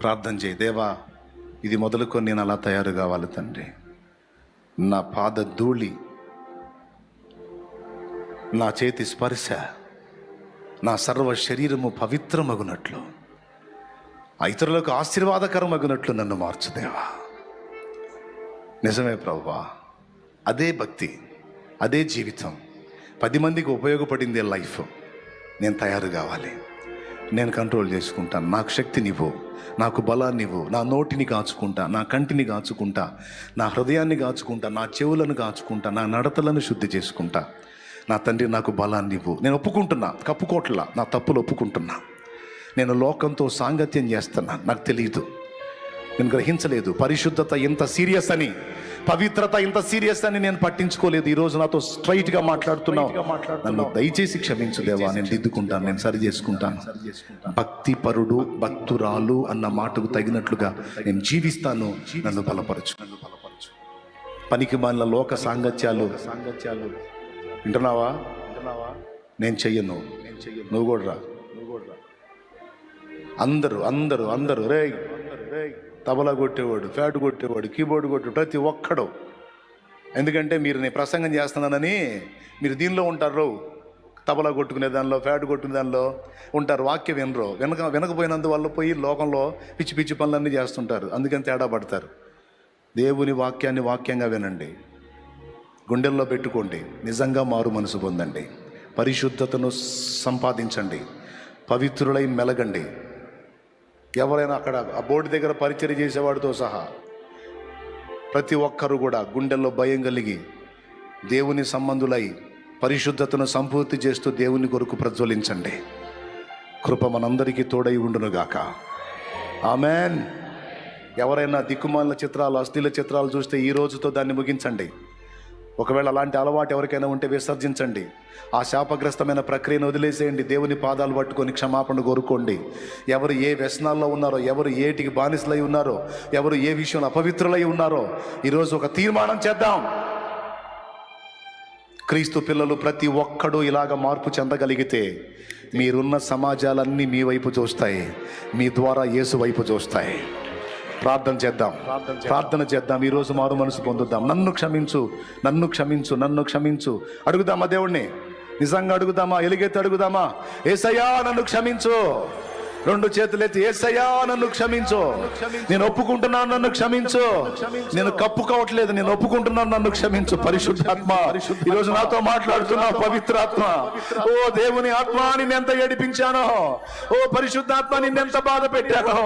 ప్రార్థన చేయి దేవా ఇది మొదలుకొని నేను అలా తయారు కావాలి తండ్రి. నా పాద ధూళి నా చేతి స్పర్శ నా సర్వ శరీరము పవిత్రమగునట్లు ఇతరులకు ఆశీర్వాదకరమగునట్లు నన్ను మార్చుదేవా నిజమే ప్రభువా అదే భక్తి అదే జీవితం. పది మందికి ఉపయోగపడిందే లైఫ్. నేను తయారు కావాలి. నేను కంట్రోల్ చేసుకుంటాను నాకు శక్తినివ్వు నాకు బలాన్నివ్వు నా నోటిని కాచుకుంటా. నా కంటిని కాచుకుంటా. నా హృదయాన్ని కాచుకుంటా. నా చెవులను కాచుకుంటా. నా నడతలను శుద్ధి చేసుకుంటా. నా తండ్రి నాకు బలాన్నివ్వు నేను ఒప్పుకుంటున్నా. కప్పుకోట్లా నా తప్పులు ఒప్పుకుంటున్నా. నేను లోకంతో సాంగత్యం చేస్తున్నా. నాకు తెలియదు నేను గ్రహించలేదు. పరిశుద్ధత ఇంత సీరియస్ అని పవిత్రత ఇంత సీరియస్ అని నేను పట్టించుకోలేదు. ఈ రోజు నాతో స్ట్రైట్గా మాట్లాడుతున్నావు. నన్ను దయచేసి క్షమించు దేవా నేను దిద్దుకుంటాను నేను సరి చేసుకుంటాను. భక్తి పరుడు భక్తురాలు అన్న మాటకు తగినట్లుగా నేను జీవిస్తాను నన్ను బలపరచు. నన్ను బలపరచు. పనికి మాలిన లోక సాంగత్యాలు సాంగత్యాలు. వింటున్నావా? వింటున్నావా? నేను చెయ్యను. నువ్వు కూడా రా. రా. అందరూ అందరూ అందరూ రే తబలా కొట్టేవాడు ఫ్యాట్ కొట్టేవాడు కీబోర్డ్ కొట్టేవాడు ప్రతి ఒక్కడు. ఎందుకంటే మీరు నేను ప్రసంగం చేస్తున్నానని మీరు దీనిలో ఉంటారు. తబలా కొట్టుకునే దానిలో ఫ్యాట్ కొట్టుకునే దానిలో ఉంటారు. వాక్యం వినరు. వెనక వినకపోయినందువల్ల పోయి లోకంలో పిచ్చి పిచ్చి పనులన్నీ చేస్తుంటారు. అందుకని తేడా పడతారు. దేవుని వాక్యాన్ని వాక్యంగా వినండి. గుండెల్లో పెట్టుకోండి. నిజంగా మారు మనసు పొందండి. పరిశుద్ధతను సంపాదించండి. పవిత్రులై మెలగండి. ఎవరైనా అక్కడ ఆ బోర్డు దగ్గర పరిచయం చేసేవాడితో సహా ప్రతి ఒక్కరు కూడా గుండెల్లో భయం కలిగి దేవుని సంబంధులై పరిశుద్ధతను సంపూర్తి చేస్తూ దేవుని కొరకు ప్రజ్వలించండి. కృప మనందరికీ తోడై ఉండునుగాక. ఆమెన్. ఎవరైనా దిక్కుమాల చిత్రాలు అస్థిల చిత్రాలు చూస్తే ఈ రోజుతో దాన్ని ముగించండి. ఒకవేళ అలాంటి అలవాటు ఎవరికైనా ఉంటే విసర్జించండి. ఆ శాపగ్రస్తమైన ప్రక్రియను వదిలేసేయండి. దేవుని పాదాలు పట్టుకొని క్షమాపణ కోరుకోండి. ఎవరు ఏ వ్యసనాల్లో ఉన్నారో ఎవరు ఏటికి బానిసలై ఉన్నారో ఎవరు ఏ విషయంలో అపవిత్రులై ఉన్నారో ఈరోజు ఒక తీర్మానం చేద్దాం. క్రీస్తు పిల్లలు ప్రతి ఒక్కడూ ఇలాగ మార్పు చెందగలిగితే మీరున్న సమాజాలన్నీ మీ వైపు చూస్తాయి. మీ ద్వారా యేసు వైపు చూస్తాయి. ప్రార్థన చేద్దాం. ప్రార్థన చేద్దాం. ఈ రోజు మారు మనసు పొందుదాం. నన్ను క్షమించు నన్ను క్షమించు నన్ను క్షమించు. అడుగుదామా దేవుణ్ణి? నిజంగా అడుగుదామా? ఎలుగెత్తి అడుగుదామా? ఏసయ్యా నన్ను క్షమించు. రెండు చేతులెత్తి ఏసయ్యా నన్ను క్షమించు. నేను ఒప్పుకుంటున్నాను నన్ను క్షమించు. నేను కప్పుకోవట్లేదు నేను ఒప్పుకుంటున్నాను నన్ను క్షమించు. పరిశుద్ధాత్మ ఈరోజు రోజు నాతో మాట్లాడుతున్నావు పవిత్రాత్మ. ఓ దేవుని ఆత్మ నిన్నెంత ఏడిపించానో. ఓ పరిశుద్ధాత్మ నిన్నెంత బాధ పెట్టానో.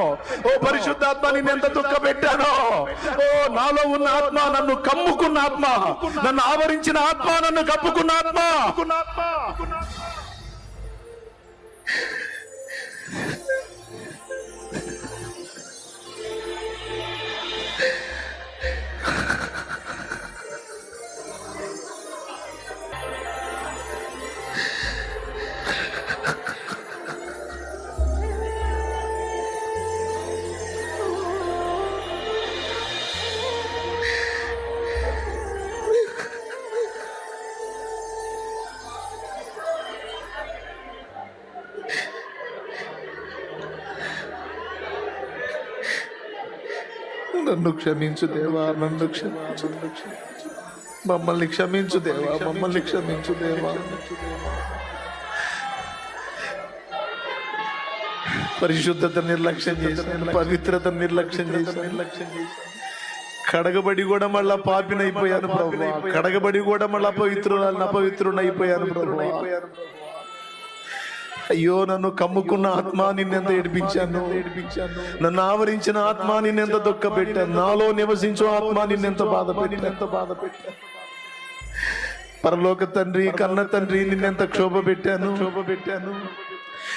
ఓ పరిశుద్ధాత్మ నిన్నెంత దుఃఖ పెట్టానో. ఓ నాలో ఉన్న ఆత్మ నన్ను కమ్ముకున్న ఆత్మ. నన్ను ఆవరించిన ఆత్మ నన్ను కప్పుకున్న ఆత్మ. నన్ను క్షమించు దేవా నన్ను క్షమించు. మమ్మల్ని క్షమించు దేవా మమ్మల్ని క్షమించు దేవా. పరిశుద్ధత నిర్లక్ష్యం చేశాను పవిత్రత నిర్లక్ష్యం చేశాను. నిర్లక్ష్యం చేశాను కడగబడి కూడా మళ్ళా పాపినైపోయాను ప్రభు. కడగబడి కూడా మళ్ళా పవిత్రులను అపవిత్రునైపోయాను ప్రభు. అయ్యో నన్ను కమ్ముకున్న ఆత్మ నిన్నెంత ఏడిపించాను? ఏడిపించాను నన్ను ఆవరించిన ఆత్మ నిన్నెంత దుఃఖ పెట్టాను నాలో నివసించు ఆత్మ నిన్నెంత బాధ పెట్టాను బాధ పెట్టాను పరలోక తండ్రి కన్న తండ్రి నిన్నెంత క్షోభ పెట్టాను క్షోభ పెట్టాను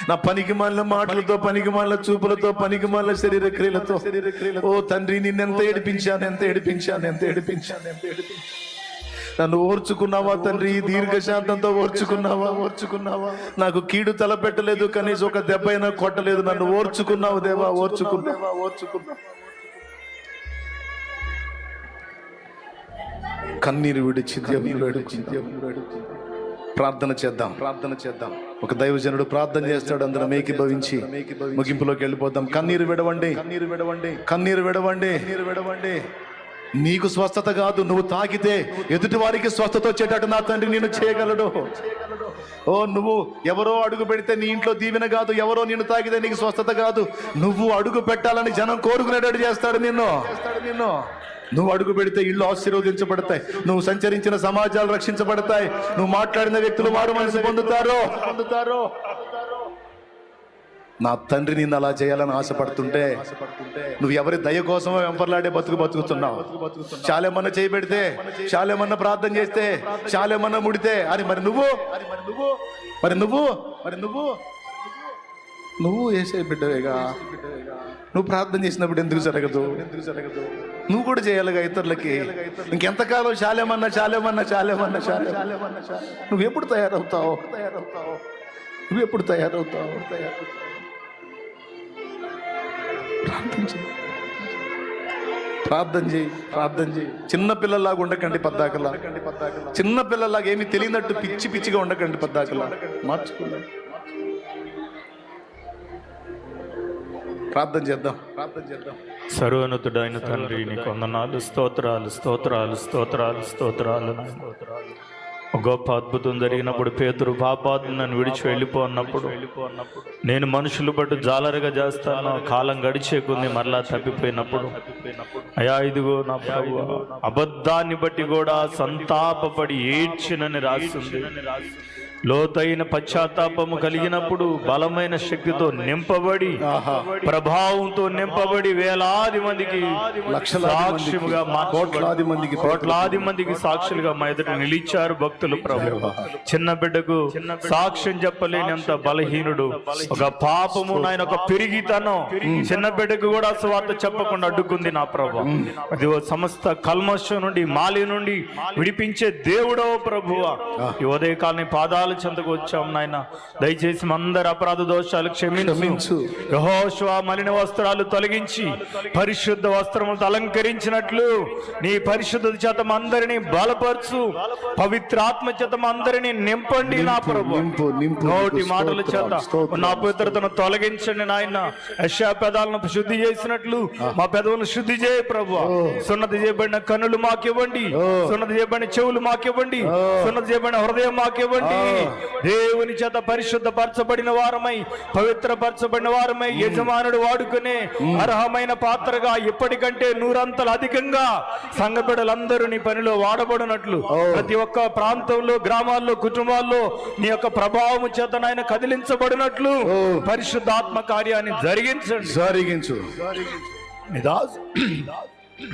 నా పనికి మాలిన మాటలతో పనికి మాలిన చూపులతో పనికి మాలిన శరీర క్రియలతో శరీర క్రియలతో ఓ తండ్రి నిన్నెంత ఏడిపించాను ఎంత ఏడిపించాను? ఎంత ఏడిపించాను? ఎంత ఏడిపించాను? నన్ను ఓర్చుకున్నావా తండ్రి? దీర్ఘశాంతంతో ఓర్చుకున్నావా? ఓర్చుకున్నావా? నాకు కీడు తలపెట్టలేదు కనీసం ఒక దెబ్బ అయినా కొట్టలేదు. నన్ను ఓర్చుకున్నావు దేవా ఓర్చుకున్నావా ఓర్చుకున్నావా. కన్నీరు విడిచి ప్రార్థన చేద్దాం. ప్రార్థన చేద్దాం. ఒక దైవజనుడు ప్రార్థన చేస్తాడు అందులో మేకి భవించి ముగింపులోకి వెళ్ళిపోదాం. కన్నీరు విడవండి. కన్నీరు విడవండి. కన్నీరు విడవండి. కన్నీరు విడవండి. నీకు స్వస్థత కాదు నువ్వు తాకితే ఎదుటి వారికి స్వస్థత వచ్చేటట్టు నా తండ్రి నేను చేయగలడు. ఓ నువ్వు ఎవరో అడుగు పెడితే నీ ఇంట్లో దీవెన కాదు ఎవరో నిన్ను తాకితే నీకు స్వస్థత కాదు. నువ్వు అడుగు పెట్టాలని జనం కోరుకునేటట్టు చేస్తాడు నిన్ను. నిన్ను నువ్వు అడుగు పెడితే ఇల్లు ఆశీర్వదించబడతాయి నువ్వు సంచరించిన సమాజాలు రక్షించబడతాయి నువ్వు మాట్లాడిన వ్యక్తులు మారు మనసు పొందుతారో పొందుతారో. నా తండ్రి నిన్ను అలా చేయాలని ఆశపడుతుంటే నువ్వు ఎవరి దయ కోసమో వెంపర్లాడే బతుకు బతుకుతున్నావు. చాలేమన్నా చేయబెడితే చాలేమన్నా ప్రార్థన చేస్తే చాలేమన్నా ముడితే అని మరి నువ్వు? మరి నువ్వు? మరి నువ్వు? మరి నువ్వు నువ్వు వేసే బిడ్డవేగా? నువ్వు ప్రార్థన చేసినప్పుడు ఎందుకు జరగదు? ఎందుకు జరగదు నువ్వు కూడా చేయాలిగా ఇతరులకి. ఇంకెంతకాలం చాలేమన్నా చాలేమన్నా చాలేమన్నా చాలేమన్నా నువ్వు ఎప్పుడు తయారవుతావు? తయారవుతావు నువ్వు ఎప్పుడు తయారవుతావు తయారవుతావు? ప్రార్థన చేయి. ప్రార్థన చేయి ప్రార్థన చేయి. చిన్న పిల్లల్లాగా ఉండకండి పద్దాకలా. చిన్న పిల్లల్లాగా ఏమీ తెలియనట్టు పిచ్చి పిచ్చిగా ఉండకండి పద్దాకలా. మార్చుకోండి. ప్రార్థన చేద్దాం. ప్రార్థన చేద్దాం. సర్వోన్నతుడైన తండ్రి నీ కొందనాలు స్తోత్రాలు స్తోత్రాలు స్తోత్రాలు స్తోత్రాలు. నాయన. ఒక గొప్ప అద్భుతం జరిగినప్పుడు పేతురు పాపాత్మ నన్ను విడిచి వెళ్ళిపోన్నప్పుడు నేను మనుషులు బట్టి జాలరుగా చేస్తాను. కాలం గడిచే కొన్ని మరలా తప్పిపోయినప్పుడు అయా ఇదిగో నా ప్రభు అబద్ధాన్ని బట్టి కూడా సంతాపపడి ఏడ్చినని రాసింది. లోతైన పశ్చాత్తాపము కలిగినప్పుడు బలమైన శక్తితో నింపబడి ప్రభావంతో నింపబడి వేలాది మందికి సాక్ష్యముగా కోట్లాది మందికి కోట్లాది మందికి సాక్షులుగా మా ఎదుట నిలిచారు భక్తులు ప్రభు. చిన్న బిడ్డకు సాక్ష్యం చెప్పలేనంత బలహీనుడు ఒక పాపము నాయన ఒక పెరిగితనం. చిన్న బిడ్డకు కూడా స్వార్థ చెప్పకుండా అడ్డుకుంది నా ప్రభు. అది ఓ సమస్త కల్మషం నుండి మాలి నుండి విడిపించే దేవుడో ప్రభువ. ఈ ఉదయకాలని పాదాల చెంతకు వచ్చాం నాయన. దయచేసి అందరి అపరాధ దోషాలు క్షమించు. యెహోషువ మలిన వస్త్రాలు తొలగించి పరిశుద్ధ వస్త్రములతో అలంకరించినట్లు నీ పరిశుద్ధ చేత అందరినీ బలపరచు. పవిత్రాత్మ చేత మా అందరినీ నింపండి నా ప్రభు. నోటి. మాటల చేత. నా పవిత్రతను తొలగించండి నాయన. యశా పెదాలను శుద్ధి చేసినట్లు మా పెదవులను శుద్ధి చేయ ప్రభు. సున్నతి చేయబడిన కన్నులు మాకివ్వండి. సున్నతి చేయబడిన చెవులు మాకివ్వండి. సున్నతి చేయబడిన హృదయం మాకివ్వండి. దేవుని చేత పరిశుద్ధపరచబడిన వారమై పవిత్రపరచబడిన వారమై యజమానుడు వాడుకునే అర్హమైన పాత్రగా ఇప్పటికంటే నూరంతలు అధికంగా సంఘ బిడ్డలందరూ నీ పనిలో వాడబడినట్లు. ప్రతి ఒక్క ప్రాంతంలో గ్రామాల్లో కుటుంబాల్లో నీ యొక్క ప్రభావం చేత నాయన కదిలించబడినట్లు పరిశుద్ధాత్మ కార్యాన్ని జరిగించండి. జరిగించు. మీ దాసు.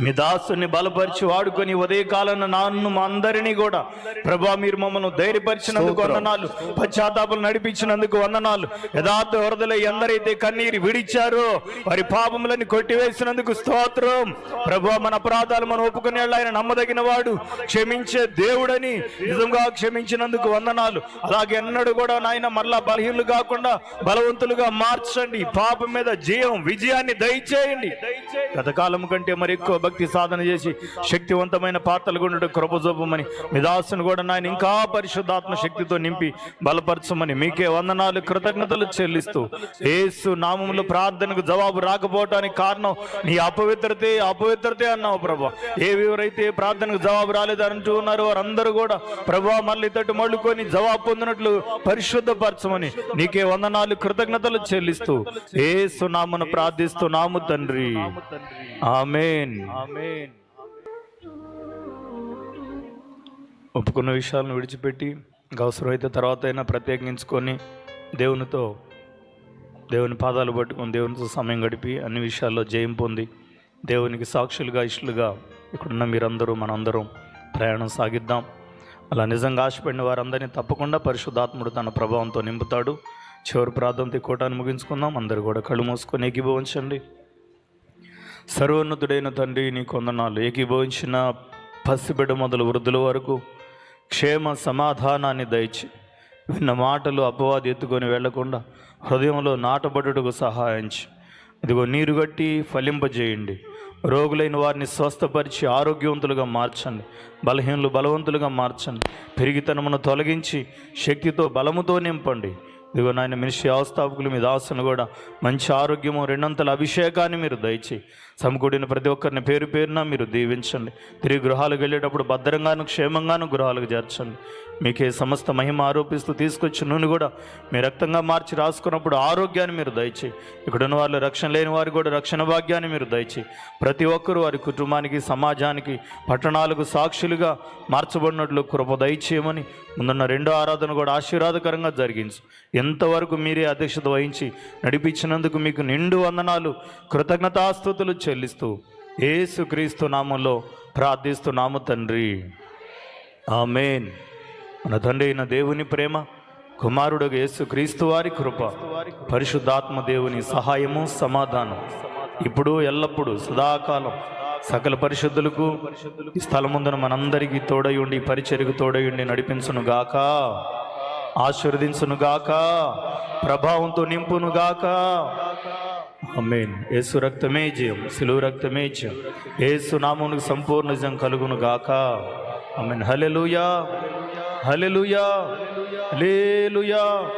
మీ దాసుని బలపరిచి వాడుకొని ఉదయకాలం నాన్ను మా అందరినీ కూడా ప్రభా మీరు మమ్మల్ని ధైర్యపరిచినందుకు వందనాలు. పశ్చాత్తాపలు నడిపించినందుకు వందనాలు. యథార్థ వరదలై ఎందరైతే కన్నీరు విడిచారో వారి పాపములని కొట్టివేసినందుకు స్తోత్రం. ప్రభా మన అపరాధాలు మనం ఒప్పుకునే ఆయన నమ్మదగిన వాడు క్షమించే దేవుడని నిజంగా క్షమించినందుకు వందనాలు. అలాగే ఎన్నడూ కూడా నాయన మరలా బలహీనులు కాకుండా బలవంతులుగా మార్చండి. పాపం మీద జయం విజయాన్ని దయచేయండి. గతకాలం కంటే మరి ఎక్కువ భక్తి సాధన చేసి శక్తివంతమైన పాత్రలు గుండె కృపజోపమని మీ కూడా నాయన ఇంకా పరిశుద్ధాత్మ శక్తితో నింపి బలపరచమని మీకే వందనాలు కృతజ్ఞతలు చెల్లిస్తూ ఏసు నామంలో ప్రార్థనకు జవాబు రాకపోవటానికి కారణం నీ అపవిత్రతే అపవిత్రతే అన్నావు ప్రభా. ఏ ఎవరైతే ప్రార్థనకు జవాబు రాలేదంటూ ఉన్నారో వారందరూ కూడా ప్రభా మళ్ళీ తట్టు మళ్ళుకొని జవాబు పొందినట్లు పరిశుద్ధపరచమని నీకే వందనాలు కృతజ్ఞతలు చెల్లిస్తూ ఏసు నామను ప్రార్థిస్తూ నాము తండ్రి. ఆమెన్. ఒప్పుకున్న విషయాలను విడిచిపెట్టి అవసరమైతే తర్వాత అయినా ప్రత్యేకించుకొని దేవునితో దేవుని పాదాలు పట్టుకొని దేవునితో సమయం గడిపి అన్ని విషయాల్లో జయం పొంది దేవునికి సాక్షులుగా ఇష్టలుగా ఇక్కడున్న మీరందరూ మనందరం ప్రయాణం సాగిద్దాం. అలా నిజంగా ఆశపడిన వారందరినీ తప్పకుండా పరిశుద్ధాత్ముడు తన ప్రభావంతో నింపుతాడు. చివరి ప్రార్థనతో కూటాన్ని ముగించుకుందాం. అందరూ కూడా కళ్ళు మూసుకొని ఎగిభవించండి సర్వోన్నతుడైన తండ్రి నీ కొందనాలు ఏకీభవించిన పసిబిడ మొదలు వృద్ధుల వరకు క్షేమ సమాధానాన్ని దయచి విన్న మాటలు అపవాది ఎత్తుకొని వెళ్ళకుండా హృదయంలో నాటబడుటకు సహాయించి. ఇదిగో నీరు గట్టి ఫలింపజేయండి. రోగులైన వారిని స్వస్థపరిచి ఆరోగ్యవంతులుగా మార్చండి. బలహీనులు బలవంతులుగా మార్చండి. పెరిగితనమును తొలగించి శక్తితో బలముతో నింపండి. ఇదిగో నాయన మినిషి అవస్థాపకులు మీ దాసును కూడా మంచి ఆరోగ్యము రెండంతల అభిషేకాన్ని మీరు దయచి సమకూడిన ప్రతి ఒక్కరిని పేరు పేరున మీరు దీవించండి. తిరిగి గృహాలకు వెళ్ళేటప్పుడు భద్రంగాను క్షేమంగాను గృహాలకు చేర్చండి. మీకే సమస్త మహిమ ఆరోపిస్తూ తీసుకొచ్చి నూనె కూడా మీ రక్తంగా మార్చి రాసుకున్నప్పుడు ఆరోగ్యాన్ని మీరు దయచేయి. ఇక్కడున్న వాళ్ళు రక్షణ లేని వారు కూడా రక్షణ భాగ్యాన్ని మీరు దయచేయి. ప్రతి ఒక్కరూ వారి కుటుంబానికి సమాజానికి పట్టణాలకు సాక్షులుగా మార్చబడినట్లు కృప దయచేయమని ముందున్న రెండో ఆరాధన కూడా ఆశీర్వాదకరంగా జరిగించు. ఎంతవరకు మీరే అధ్యక్షత వహించి నడిపించినందుకు మీకు నిండు వందనాలు కృతజ్ఞతాస్తుతులు చెల్లిస్తూ ఏసుక్రీస్తు నామంలో ప్రార్థిస్తున్నాము తండ్రి. ఆమెన్. మన తండ్రి అయిన దేవుని ప్రేమ కుమారుడు యేసుక్రీస్తు వారి కృప పరిశుద్ధాత్మ దేవుని సహాయము సమాధానం. ఇప్పుడు ఎల్లప్పుడూ సదాకాలం సకల పరిశుద్ధులకు ఈ స్థలముందున మనందరికీ తోడయుండి పరిచరుకు తోడయుండి నడిపించును గాక ఆశీర్వదించును గాక ప్రభావంతో నింపును అమ్మేన్ అమేన్ యేసు రక్తమే జయం సిలువు రక్తమే జయం. యేసు నామునికి సంపూర్ణ నిజం కలుగును గాక. Amen hallelujah hallelujah hallelujah.